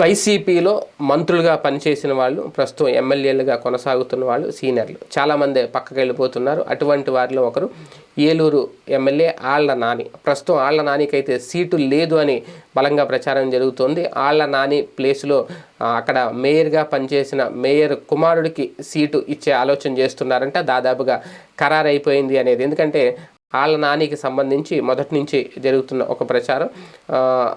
వైసీపీలో మంత్రులుగా పనిచేసిన వాళ్ళు ప్రస్తుతం ఎమ్మెల్యేలుగా కొనసాగుతున్న వాళ్ళు సీనియర్లు. చాలామంది పక్కకి వెళ్ళిపోతున్నారు అటువంటి వారిలో ఒకరు ఏలూరు ఎమ్మెల్యే ఆళ్ళ నాని. ప్రస్తుతం ఆళ్ళ నానికైతే సీటు లేదు అని బలంగా ప్రచారం జరుగుతోంది. ఆళ్ళ నాని ప్లేస్లో అక్కడ మేయర్గా పనిచేసిన మేయర్ కుమారుడికి సీటు ఇచ్చే ఆలోచన చేస్తున్నారంట. దాదాపుగా ఖరారైపోయింది అనేది. ఎందుకంటే ఆళ్ళ నానికి సంబంధించి మొదటి నుంచి జరుగుతున్న ఒక ప్రచారం.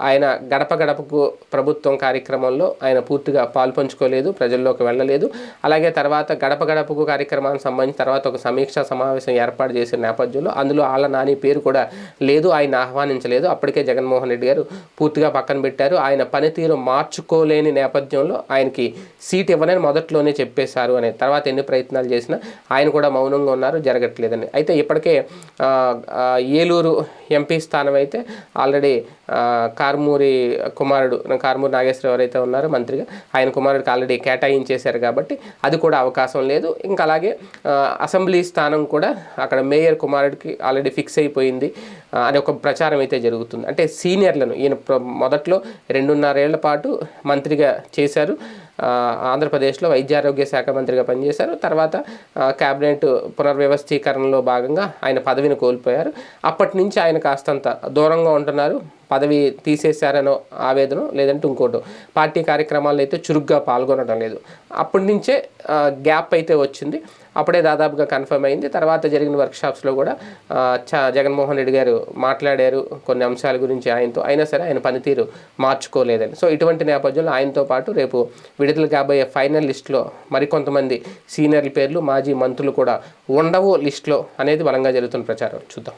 ఆయన గడప గడపకు ప్రభుత్వం కార్యక్రమంలో ఆయన పూర్తిగా పాల్పంచుకోలేదు ప్రజల్లోకి వెళ్ళలేదు. అలాగే తర్వాత గడప గడపకు కార్యక్రమానికి సంబంధించి తర్వాత ఒక సమీక్షా సమావేశం ఏర్పాటు చేసిన నేపథ్యంలో అందులో ఆళ్ళ నాని పేరు కూడా లేదు ఆయన ఆహ్వానించలేదు. అప్పటికే జగన్మోహన్ రెడ్డి గారు పూర్తిగా పక్కన పెట్టారు. ఆయన పనితీరు మార్చుకోలేని నేపథ్యంలో ఆయనకి సీట్ ఇవ్వనని మొదట్లోనే చెప్పేశారు అనే తర్వాత ఎన్ని ప్రయత్నాలు చేసినా ఆయన కూడా మౌనంగా ఉన్నారు జరగట్లేదని. అయితే ఇప్పటికే ఏలూరు ఎంపీ స్థానం అయితే ఆల్రెడీ కార్మూరి కుమారుడు కార్మూరి నాగేశ్వర ఎవరైతే ఉన్నారో మంత్రిగా ఆయన కుమారుడికి ఆల్రెడీ కేటాయించేశారు కాబట్టి అది కూడా అవకాశం లేదు. ఇంకా అలాగే అసెంబ్లీ స్థానం కూడా అక్కడ మేయర్ కుమారుడికి ఆల్రెడీ ఫిక్స్ అయిపోయింది అనే ఒక ప్రచారం అయితే జరుగుతుంది. అంటే సీనియర్లను ఈయన మొదట్లో రెండున్నరేళ్ళ పాటు మంత్రిగా చేశారు. ఆంధ్రప్రదేశ్లో వైద్యారోగ్య శాఖ మంత్రిగా పనిచేశారు. తర్వాత క్యాబినెట్ పునర్వ్యవస్థీకరణలో భాగంగా ఆయన పదవిని కోల్పోయారు. అప్పటి నుంచి ఆయన కాస్తంత దూరంగా ఉంటున్నారు. పదవి తీసేశారనో ఆవేదన లేదంటే ఇంకోటో. పార్టీ కార్యక్రమాల్లో అయితే చురుగ్గా పాల్గొనడం లేదు. అప్పటి నుంచే గ్యాప్ అయితే వచ్చింది. అప్పుడే దాదాపుగా కన్ఫర్మ్ అయింది. తర్వాత జరిగిన వర్క్షాప్స్లో కూడా చ జగన్మోహన్ రెడ్డి గారు మాట్లాడారు కొన్ని అంశాల గురించి ఆయనతో. అయినా సరే ఆయన పనితీరు మార్చుకోలేదని. సో ఇటువంటి నేపథ్యంలో ఆయనతో పాటు రేపు విడుదల కాబోయే ఫైనల్ లిస్టులో మరికొంతమంది సీనియర్ల పేర్లు మాజీ మంత్రులు కూడా ఉండవు లిస్టులో అనేది బలంగా జరుగుతున్న ప్రచారం. చూద్దాం.